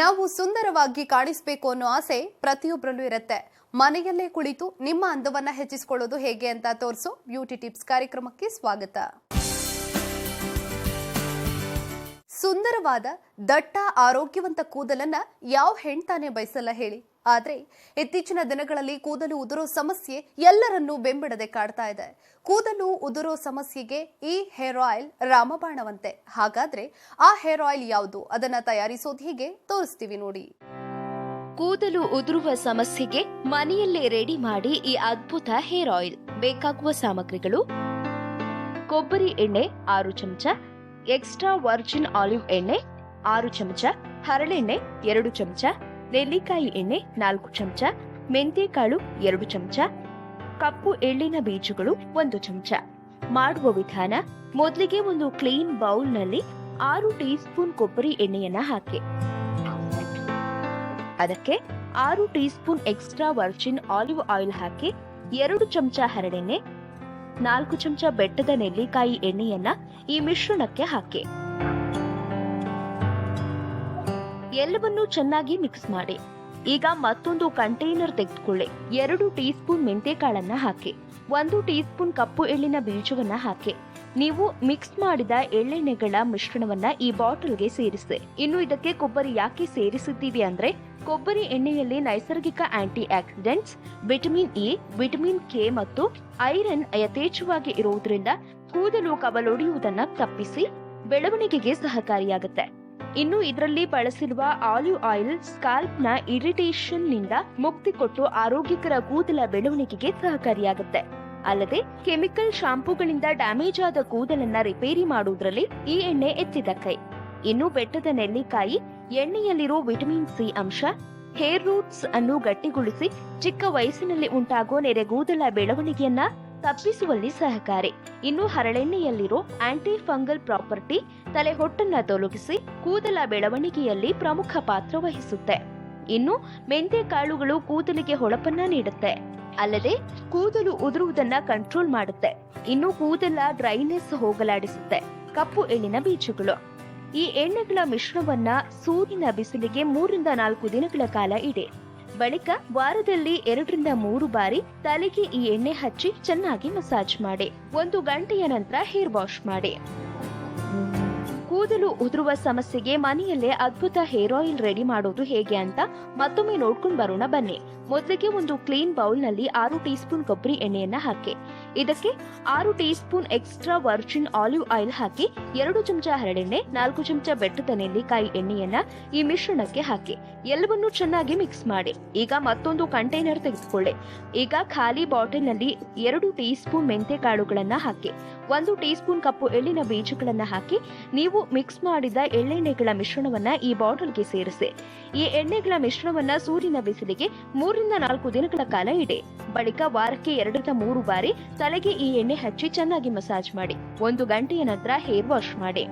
ನಾವು ಸುಂದರವಾಗಿ ಕಾಣಿಸಬೇಕು ಅನ್ನೋ ಆಸೆ ಪ್ರತಿಯೊಬ್ಬರಲ್ಲೂ ಇರುತ್ತೆ. ಮನೆಯಲ್ಲೇ ಕುಳಿತು ನಿಮ್ಮ ಅಂದವನ್ನ ಹೆಚ್ಚಿಸಿಕೊಳ್ಳೋದು ಹೇಗೆ ಅಂತ ತೋರಿಸೋ ಬ್ಯೂಟಿ ಟಿಪ್ಸ್ ಕಾರ್ಯಕ್ರಮಕ್ಕೆ ಸ್ವಾಗತ. ಸುಂದರವಾದ ದಟ್ಟ ಆರೋಗ್ಯವಂತ ಕೂದಲನ್ನ ಯಾವ ಹೆಣ್ತಾನೆ ಬಯಸಲ್ಲ ಹೇಳಿ. ಆದ್ರೆ ಇತ್ತೀಚಿನ ದಿನಗಳಲ್ಲಿ ಕೂದಲು ಉದುರೋ ಸಮಸ್ಯೆ ಎಲ್ಲರನ್ನೂ ಬೆಂಬಿಡದೆ ಕಾಡ್ತಾ ಇದೆ. ಕೂದಲು ಉದುರೋ ಸಮಸ್ಯೆಗೆ ಈ ಹೇರ್ ಆಯಿಲ್ ರಾಮಬಾಣವಂತೆ. ಹಾಗಾದ್ರೆ ಆ ಹೇರ್ ಆಯಿಲ್ ಯಾವುದು? ಅದನ್ನ ತಯಾರಿಸೋದು ಹೀಗೆ ತೋರಿಸ್ತೀವಿ ನೋಡಿ. ಕೂದಲು ಉದುರುವ ಸಮಸ್ಯೆಗೆ ಮನೆಯಲ್ಲೇ ರೆಡಿ ಮಾಡಿ ಈ ಅದ್ಭುತ ಹೇರ್ ಆಯಿಲ್. ಬೇಕಾಗುವ ಸಾಮಗ್ರಿಗಳು, ಕೊಬ್ಬರಿ ಎಣ್ಣೆ, ಆರು ಚಮಚ ಎಕ್ಸ್ಟ್ರಾ ವರ್ಜಿನ್ ಆಲಿವ್ ಎಣ್ಣೆ ಆರು ಚಮಚ ಹರಳೆಣ್ಣೆ ಎರಡು ಚಮಚ, ನೆಲ್ಲಿಕಾಯಿ ಎಣ್ಣೆ ನಾಲ್ಕು ಚಮಚ ಮೆಂತ್ಯಕಾಳು ಎರಡು ಚಮಚ, ಕಪ್ಪು ಎಳ್ಳಿನ ಬೀಜಗಳು ಒಂದು ಚಮಚ. ಮಾಡುವ ವಿಧಾನ, ಮೊದಲಿಗೆ ಒಂದು ಕ್ಲೀನ್ ಬೌಲ್ನಲ್ಲಿ ಆರು ಟೀ ಸ್ಪೂನ್ ಕೊಬ್ಬರಿ ಎಣ್ಣೆಯನ್ನ ಹಾಕಿ. ಅದಕ್ಕೆ ಆರು tea spoon extra virgin olive oil ಹಾಕಿ ಎರಡು ಚಮಚ ಹರಳೆಣ್ಣೆ ನಾಲ್ಕು ಚಮಚ ಬೆಟ್ಟದ ನೆಲ್ಲಿಕಾಯಿ ಎಣ್ಣೆಯನ್ನ ಈ ಮಿಶ್ರಣಕ್ಕೆ ಹಾಕಿ. ಎಲ್ಲವನ್ನೂ ಚೆನ್ನಾಗಿ ಮಿಕ್ಸ್ ಮಾಡಿ. ಈಗ ಮತ್ತೊಂದು ಕಂಟೈನರ್ ತೆಗೆದುಕೊಳ್ಳಿ. ಎರಡು ಟೀ ಸ್ಪೂನ್ ಮೆಂತೆಕಾಳನ್ನ ಹಾಕಿ. ಒಂದು ಟೀ ಸ್ಪೂನ್ ಕಪ್ಪು ಎಳ್ಳಿನ ಬೀಜವನ್ನ ಹಾಕಿ. ನೀವು ಮಿಕ್ಸ್ ಮಾಡಿದ ಎಳ್ಳೆಣ್ಣೆಗಳ ಮಿಶ್ರಣವನ್ನ ಈ ಬಾಟಲ್ಗೆ ಸೇರಿಸಿ. ಇನ್ನು ಇದಕ್ಕೆ ಕೊಬ್ಬರಿ ಯಾಕೆ ಸೇರಿಸಿದ್ದೀವಿ ಅಂದ್ರೆ, ಕೊಬ್ಬರಿ ಎಣ್ಣೆಯಲ್ಲಿ ನೈಸರ್ಗಿಕ anti oxidants vitamin E vitamin K ಮತ್ತು ಐರನ್ ಯಥೇಚ್ಛವಾಗಿ ಇರುವುದರಿಂದ ಕೂದಲು ಕವಲೊಡೆಯುವುದನ್ನ ತಪ್ಪಿಸಿ ಬೆಳವಣಿಗೆಗೆ ಸಹಕಾರಿಯಾಗುತ್ತೆ. ಇನ್ನು ಇದರಲ್ಲಿ ಬಳಸಿರುವ ಆಲಿವ್ ಆಯಿಲ್ ಸ್ಕಾಲ್ಪ್ನ ಇರಿಟೇಷನ್ನಿಂದ ಮುಕ್ತಿ ಕೊಟ್ಟು ಆರೋಗ್ಯಕರ ಕೂದಲ ಬೆಳವಣಿಗೆಗೆ ಸಹಕಾರಿಯಾಗುತ್ತೆ. ಅಲ್ಲದೆ ಕೆಮಿಕಲ್ ಶಾಂಪೂಗಳಿಂದ ಡ್ಯಾಮೇಜ್ ಆದ ಕೂದಲನ್ನ ರಿಪೇರಿ ಮಾಡುವುದರಲ್ಲಿ ಈ ಎಣ್ಣೆ ಎತ್ತಿದ ಕೈ. ಇನ್ನು ಬೆಟ್ಟದ ನೆಲ್ಲಿಕಾಯಿ, ಎಣ್ಣೆಯಲ್ಲಿರೋ ವಿಟಮಿನ್ ಸಿ ಅಂಶ, ಹೇರ್ ರೂಟ್ಸ್ ಅನ್ನು ಗಟ್ಟಿಗೊಳಿಸಿ ಚಿಕ್ಕ ವಯಸ್ಸಿನಲ್ಲಿ ಉಂಟಾಗುವ ನೆರೆಗೂದಲ ಬೆಳವಣಿಗೆಯನ್ನ ತಪ್ಪಿಸುವಲ್ಲಿ ಸಹಕಾರಿ. ಇನ್ನು ಹರಳೆಣ್ಣೆಯಲ್ಲಿರೋ ಆಂಟಿ ಫಂಗಲ್ ಪ್ರಾಪರ್ಟಿ ತಲೆ ಹೊಟ್ಟನ್ನ ತೊಲಗಿಸಿ ಕೂದಲ ಬೆಳವಣಿಗೆಯಲ್ಲಿ ಪ್ರಮುಖ ಪಾತ್ರ ವಹಿಸುತ್ತೆ. ಇನ್ನು ಮೆಂತೆ ಕಾಳುಗಳು ಕೂದಲಿಗೆ ಹೊಳಪನ್ನ ನೀಡುತ್ತೆ. ಅಲ್ಲದೆ ಕೂದಲು ಉದುರುವುದನ್ನ ಕಂಟ್ರೋಲ್ ಮಾಡುತ್ತೆ. ಇನ್ನು ಕೂದಲ ಡ್ರೈನೆಸ್ ಹೋಗಲಾಡಿಸುತ್ತೆ. ಕಪ್ಪು ಎಳ್ಳಿನ ಬೀಜಗಳು. ಈ ಎಣ್ಣೆಗಳ ಮಿಶ್ರಣವನ್ನ ಸೂರ್ಯನ ಬಿಸಿಲಿಗೆ ಮೂರಿಂದ ನಾಲ್ಕು ದಿನಗಳ ಕಾಲ ಇಡಿ. ಬಳಿಕ ವಾರದಲ್ಲಿ ಎರಡರಿಂದ ಮೂರು ಬಾರಿ ತಲೆಗೆ ಈ ಎಣ್ಣೆ ಹಚ್ಚಿ ಚೆನ್ನಾಗಿ ಮಸಾಜ್ ಮಾಡಿ. ಒಂದು ಗಂಟೆಯ ನಂತರ ಹೇರ್ ವಾಶ್ ಮಾಡಿ. ಕೂದಲು ಉದುರುವ ಸಮಸ್ಯೆಗೆ ಮನೆಯಲ್ಲೇ ಅದ್ಭುತ ಹೇರ್ ಆಯಿಲ್ ರೆಡಿ ಮಾಡೋದು ಹೇಗೆ ಅಂತ ಮತ್ತೊಮ್ಮೆ ನೋಡ್ಕೊಂಡು ಬರೋಣ ಬನ್ನಿ. ಮೊದಲಿಗೆ ಒಂದು ಕ್ಲೀನ್ ಬೌಲ್ನಲ್ಲಿ ಆರು ಟೀ ಸ್ಪೂನ್ ಕೊಬ್ಬರಿ ಎಣ್ಣೆಯನ್ನ ಹಾಕಿ. ಇದಕ್ಕೆ ಆರು tea spoon extra virgin olive oil ಹಾಕಿ, ಎರಡು ಚಮಚ ಹರಡೆಣ್ಣೆ ನಾಲ್ಕು ಚಮಚ ಬೆಟ್ಟದ ನೆಲ್ಲಿಕಾಯಿ ಎಣ್ಣೆಯನ್ನ ಈ ಮಿಶ್ರಣಕ್ಕೆ ಹಾಕಿ. ಎಲ್ಲವನ್ನೂ ಚೆನ್ನಾಗಿ ಮಿಕ್ಸ್ ಮಾಡಿ. ಈಗ ಮತ್ತೊಂದು ಕಂಟೈನರ್ ತೆಗೆದುಕೊಳ್ಳಿ. ಈಗ ಖಾಲಿ ಬಾಟಲ್ನಲ್ಲಿ ಎರಡು ಟೀ ಸ್ಪೂನ್ ಮೆಂತೆ ಕಾಳುಗಳನ್ನ ಹಾಕಿ. ಒಂದು ಟೀ ಸ್ಪೂನ್ ಕಪ್ಪು ಎಳ್ಳಿನ ಬೀಜಗಳನ್ನ ಹಾಕಿ, ನೀವು ಮಿಕ್ಸ್ ಮಾಡಿದ ಎಳ್ಳೆಣ್ಣೆಗಳ ಮಿಶ್ರಣವನ್ನ ಈ ಬಾಟಲ್ಗೆ ಸೇರಿಸಿ. ಈ ಎಣ್ಣೆಗಳ ಮಿಶ್ರಣವನ್ನ ಸೂರ್ಯನ ಬಿಸಿಲಿಗೆ ಮೂರರಿಂದ ನಾಲ್ಕು ದಿನಗಳ ಕಾಲ ಇಡಿ. ಬಳಿಕ ವಾರಕ್ಕೆ ಎರಡರಿಂದ ಮೂರು ಬಾರಿ ತಲೆಗೆ ಈ ಎಣ್ಣೆ ಹಚ್ಚಿ ಚೆನ್ನಾಗಿ ಮಸಾಜ್ ಮಾಡಿ. ಒಂದು ಗಂಟೆಯ ನಂತರ ಹೇರ್ ವಾಶ್ ಮಾಡಿ.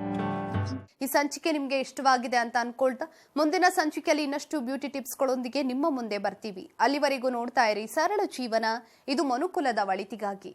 ಈ ಸಂಚಿಕೆ ನಿಮಗೆ ಇಷ್ಟವಾಗಿದೆ ಅಂತ ಅನ್ಕೊಳ್ತಾ ಮುಂದಿನ ಸಂಚಿಕೆಯಲ್ಲಿ ಇನ್ನಷ್ಟು ಬ್ಯೂಟಿ ಟಿಪ್ಸ್ಗಳೊಂದಿಗೆ ನಿಮ್ಮ ಮುಂದೆ ಬರ್ತೀವಿ. ಅಲ್ಲಿವರೆಗೂ ನೋಡ್ತಾ ಇರಿ ಸರಳ ಜೀವನ. ಇದು ಮನುಕುಲದ ಒಳಿತಿಗಾಗಿ.